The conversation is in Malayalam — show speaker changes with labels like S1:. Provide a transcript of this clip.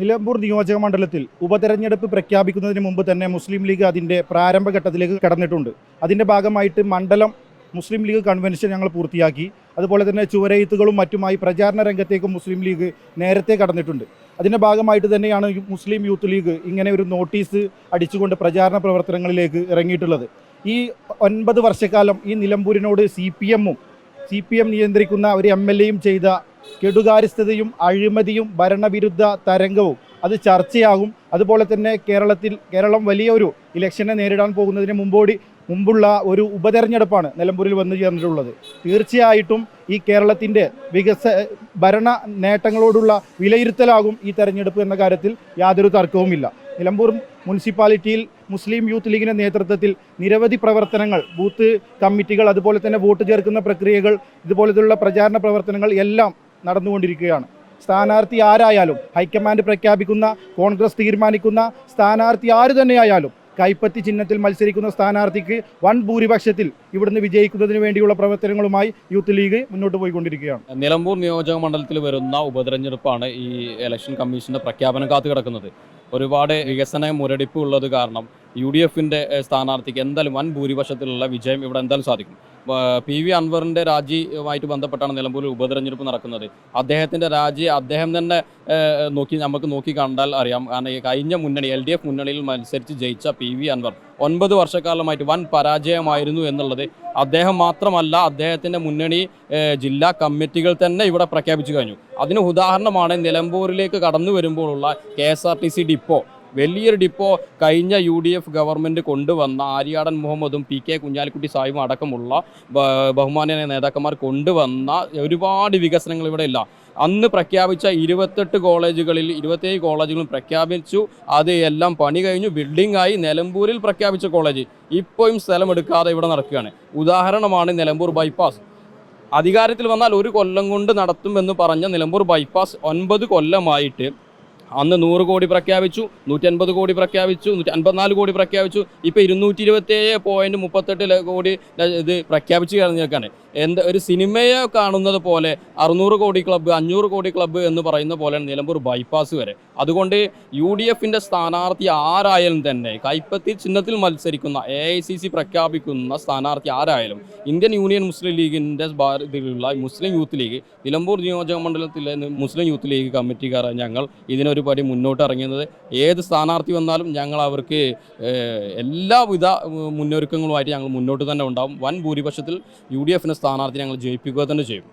S1: നിലമ്പൂർ നിയോജക മണ്ഡലത്തിൽ ഉപതെരഞ്ഞെടുപ്പ് പ്രഖ്യാപിക്കുന്നതിന് മുമ്പ് തന്നെ മുസ്ലിം ലീഗ് അതിന്റെ പ്രാരംഭഘട്ടത്തിലേക്ക് കടന്നിട്ടുണ്ട്. അതിന്റെ ഭാഗമായിട്ട് മണ്ഡലം മുസ്ലിം ലീഗ് കൺവെൻഷൻ ഞങ്ങൾ പൂർത്തിയാക്കി. അതുപോലെ തന്നെ ചുവരെഴുത്തുകളും മറ്റുമായി പ്രചാരണ രംഗത്തേക്ക് മുസ്ലിം ലീഗ് നേരത്തെ കടന്നിട്ടുണ്ട്. അതിന്റെ ഭാഗമായിട്ട് തന്നെയാണ് മുസ്ലിം യൂത്ത് ലീഗ് ഇങ്ങനെ ഒരു നോട്ടീസ് അടിച്ചുകൊണ്ട് പ്രചാരണ പ്രവർത്തനങ്ങളിലേക്ക് ഇറങ്ങിയിട്ടുള്ളത്. ഈ ഒൻപത് വർഷക്കാലം ഈ നിലമ്പൂരിനോട് സി പി എമ്മും സി പി എം നിയന്ത്രിക്കുന്ന ഒരു എം എൽ എയും ചെയ്ത കെടുകാര്യസ്ഥതയും അഴിമതിയും ഭരണവിരുദ്ധ തരംഗവും അത് ചർച്ചയാകും. അതുപോലെ തന്നെ കേരളത്തിൽ കേരളം വലിയൊരു ഇലക്ഷനെ നേരിടാൻ പോകുന്നതിന് മുമ്പോടി മുമ്പുള്ള ഒരു ഉപതെരഞ്ഞെടുപ്പാണ് നിലമ്പൂരിൽ വന്നു ചേർന്നിട്ടുള്ളത്. തീർച്ചയായിട്ടും ഈ കേരളത്തിന്റെ വികസ ഭരണ നേട്ടങ്ങളോടുള്ള വിലയിരുത്തലാകും ഈ തെരഞ്ഞെടുപ്പ് എന്ന കാര്യത്തിൽ യാതൊരു തർക്കവുമില്ല. നിലമ്പൂർ മുനിസിപ്പാലിറ്റിയിൽ മുസ്ലിം യൂത്ത് ലീഗിന്റെ നേതൃത്വത്തിൽ നിരവധി പ്രവർത്തനങ്ങൾ ബൂത്ത് കമ്മിറ്റികൾ അതുപോലെ തന്നെ വോട്ട് ചേർക്കുന്ന പ്രക്രിയകൾ ഇതുപോലെയുള്ള പ്രചാരണ പ്രവർത്തനങ്ങൾ എല്ലാം നടന്നുകൊണ്ടിരിക്കുകയാണ്. സ്ഥാനാർത്ഥി ആരായാലും ഹൈക്കമാൻഡ് പ്രഖ്യാപിക്കുന്ന കോൺഗ്രസ് തീരുമാനിക്കുന്ന സ്ഥാനാർത്ഥി ആര് തന്നെയായാലും കൈപ്പത്തി ചിഹ്നത്തിൽ മത്സരിക്കുന്ന സ്ഥാനാർത്ഥിക്ക് വൺ ഭൂരിപക്ഷത്തിൽ ഇവിടുന്ന് വിജയിക്കുന്നതിന് വേണ്ടിയുള്ള പ്രവർത്തനങ്ങളുമായി യൂത്ത് ലീഗ് മുന്നോട്ട് പോയിക്കൊണ്ടിരിക്കുകയാണ്.
S2: നിലമ്പൂർ നിയോജക മണ്ഡലത്തിൽ വരുന്ന ഉപതെരഞ്ഞെടുപ്പാണ് ഈ ഇലക്ഷൻ കമ്മീഷന്റെ പ്രഖ്യാപനം കാത്തു കിടക്കുന്നത് ഒരുപാട് വികസന മുരടിപ്പ് ഉള്ളത് കാരണം യു ഡി എഫിന്റെ സ്ഥാനാർത്ഥിക്ക് എന്തായാലും വൻ ഭൂരിപക്ഷത്തിലുള്ള വിജയം ഇവിടെ എന്തായാലും സാധിക്കും. പി വി അൻവറിന്റെ രാജിയുമായിട്ട് ബന്ധപ്പെട്ടാണ് നിലമ്പൂരിൽ ഉപതെരഞ്ഞെടുപ്പ് നടക്കുന്നത്. അദ്ദേഹത്തിന്റെ രാജി അദ്ദേഹം തന്നെ നോക്കി നമുക്ക് നോക്കി കണ്ടാൽ അറിയാം. കാരണം ഈ കഴിഞ്ഞ മുന്നണി എൽ ഡി എഫ് മുന്നണിയിൽ മത്സരിച്ച് ജയിച്ച പി വി അൻവർ ഒൻപത് വർഷക്കാലമായിട്ട് വൻ പരാജയമായിരുന്നു എന്നുള്ളത് അദ്ദേഹം മാത്രമല്ല അദ്ദേഹത്തിന്റെ മുന്നണി ജില്ലാ കമ്മിറ്റികൾ തന്നെ ഇവിടെ പ്രഖ്യാപിച്ചു കഴിഞ്ഞു. അതിന് ഉദാഹരണമാണ് നിലമ്പൂരിലേക്ക് കടന്നു വരുമ്പോഴുള്ള K S R T C depot. വലിയൊരു ഡിപ്പോ കഴിഞ്ഞ യു ഡി എഫ് ഗവൺമെന്റ് കൊണ്ടുവന്ന ആര്യാടൻ മുഹമ്മദും പി കെ കുഞ്ഞാലിക്കുട്ടി സാഹിബും അടക്കമുള്ള ബഹുമാന്യ നേതാക്കന്മാർ കൊണ്ടുവന്ന ഒരുപാട് വികസനങ്ങൾ ഇവിടെ ഇല്ല. അന്ന് പ്രഖ്യാപിച്ച ഇരുപത്തെട്ട് കോളേജുകളിൽ ഇരുപത്തേഴ് കോളേജുകളും പ്രഖ്യാപിച്ചു. അത് എല്ലാം പണി കഴിഞ്ഞു. ബിൽഡിംഗ് ആയി നിലമ്പൂരിൽ പ്രഖ്യാപിച്ച കോളേജ്. ഇപ്പോഴും സ്ഥലമെടുക്കാതെ ഇവിടെ നടക്കുകയാണ്. ഉദാഹരണമാണ് നിലമ്പൂർ ബൈപ്പാസ് അധികാരത്തിൽ വന്നാൽ ഒരു കൊല്ലം കൊണ്ട് നടത്തുമെന്ന് പറഞ്ഞ നിലമ്പൂർ ബൈപ്പാസ് ഒൻപത് കൊല്ലമായിട്ട് അന്ന് നൂറ് കോടി പ്രഖ്യാപിച്ചു നൂറ്റി അൻപത് കോടി പ്രഖ്യാപിച്ചു നൂറ്റി അൻപത്തിനാല് കോടി പ്രഖ്യാപിച്ചു. ഇപ്പോൾ ഇരുന്നൂറ്റി ഇരുപത്തേഴ് പോയിന്റ് മുപ്പത്തെട്ട് കോടി ഇത് പ്രഖ്യാപിച്ച് കഴിഞ്ഞേക്കാണ് എന്ത് ഒരു സിനിമയെ കാണുന്നത് പോലെ അറുന്നൂറ് കോടി ക്ലബ്ബ് അഞ്ഞൂറ് കോടി ക്ലബ്ബ് എന്ന് പറയുന്ന പോലെയാണ് നിലമ്പൂർ ബൈപ്പാസ് വരെ. അതുകൊണ്ട് യു ഡി എഫിന്റെ സ്ഥാനാർത്ഥി ആരായാലും തന്നെ കൈപ്പത്തി ചിഹ്നത്തിൽ മത്സരിക്കുന്ന എ ഐ സി സി പ്രഖ്യാപിക്കുന്ന സ്ഥാനാർത്ഥി ആരായാലും ഇന്ത്യൻ യൂണിയൻ മുസ്ലിം ലീഗിന്റെ ഇതിലുള്ള മുസ്ലിം യൂത്ത് ലീഗ് നിലമ്പൂർ നിയോജക മണ്ഡലത്തിലെ മുസ്ലിം യൂത്ത് ലീഗ് കമ്മിറ്റിക്കാർ ഞങ്ങൾ ഇതിനൊരു പടി മുന്നോട്ട് ഇറങ്ങിയത് ഏത് സ്ഥാനാർത്ഥി വന്നാലും ഞങ്ങൾ അവർക്ക് എല്ലാവിധ മുന്നൊരുക്കങ്ങളുമായിട്ട് ഞങ്ങൾ മുന്നോട്ട് തന്നെ ഉണ്ടാവും. വൻ ഭൂരിപക്ഷത്തിൽ യു ഡി എഫിന്റെ സ്ഥാനാർത്ഥി ഞങ്ങൾ ജയിപ്പിക്കുക തന്നെ ചെയ്യും.